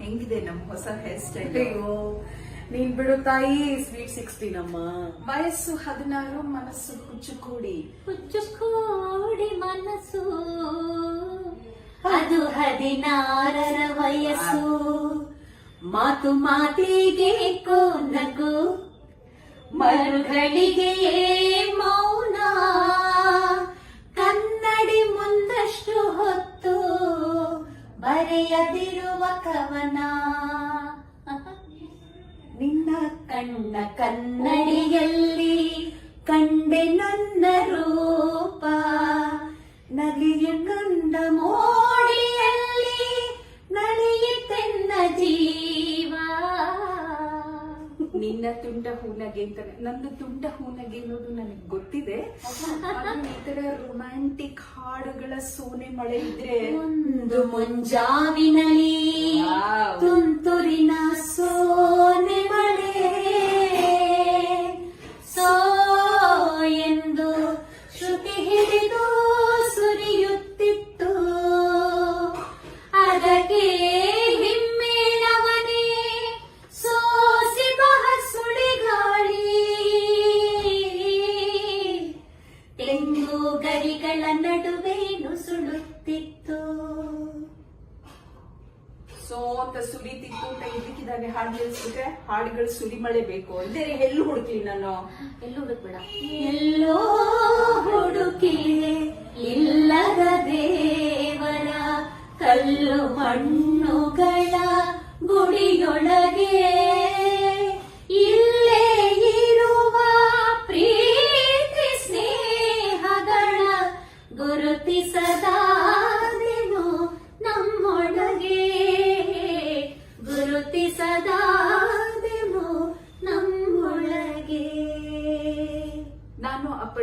ಹೆಂಗಿದೆ ನಮ್ ಹೊಸ ಹೇರ್ ಸ್ಟೈಲ್ ಅಯ್ಯೋ ನೀನ್ ಬಿಡು ತಾಯಿ ಸ್ವೀಟ್ ಸಿಕ್ಸ್ಟೀನ್ ಅಮ್ಮ ವಯಸ್ಸು ಹದಿನಾರು ಮನಸ್ಸು ಕುಚ್ಚುಕೂಡಿ ಹುಚ್ಚುಕೋಡಿ ಮನಸ್ಸು ಅದು ಹದಿನಾರರ ವಯಸ್ಸು ಮಾತು ಮಾತಿಗೆ ನಗು ಮರುಗಳಿಗೆ ಕವನ. ನಿನ್ನ ಕಣ್ಣ ಕನ್ನಡಿಯಲ್ಲಿ ಕಂಡೆ ನನ್ನ ನಿನ್ನ ತುಂಡ ಹೂನಗೆ ಅಂತ ನಂದು ತುಂಡ ಹೂನಗೆ ಅನ್ನೋದು ನನಗೆ ಗೊತ್ತಿದೆ. ಈ ತರ ರೊಮ್ಯಾಂಟಿಕ್ ಹಾಡುಗಳ ಸೋನೆ ಮಳೆ ಇದ್ರೆ ಒಂದು ಮುಂಜಾವಿನಲ್ಲಿ ತುಂತುರಿನ ಸೋನೆ ಮಳೆ. ಸೋ ಎಂದು ಶ್ರುತಿ ಹಿಡಿದು ಸುರಿಯುತ್ತಿತ್ತು. ಅದಕ್ಕೆ ಅಂತ ಸುರಿತಿತ್ತು ಅಂತ ಇದಕ್ಕಿದಾಗ ಹಾಡು ನಿಲ್ಸ್ಬಿಟ್ರೆ ಹಾಡುಗಳು ಸುರಿ ಮಳೆ ಬೇಕು. ಅಂದ್ರೆ ಎಲ್ಲಿ ಹುಡುಕ್ಲಿ ನಾನು. ಎಲ್ಲೂ ಹುಡುಕ್ಬೇಡ. ಎಲ್ಲೋ ಹುಡುಕಿ ಇಲ್ಲದ ದೇವರ ಕಲ್ಲು ಮಣ್ಣುಗಳ ಗುಡಿಯೊಳಗೆ. ಇಲ್ಲೇ ಪ್ರೀತಿ ನಮ್ಮೊಳಗೆ.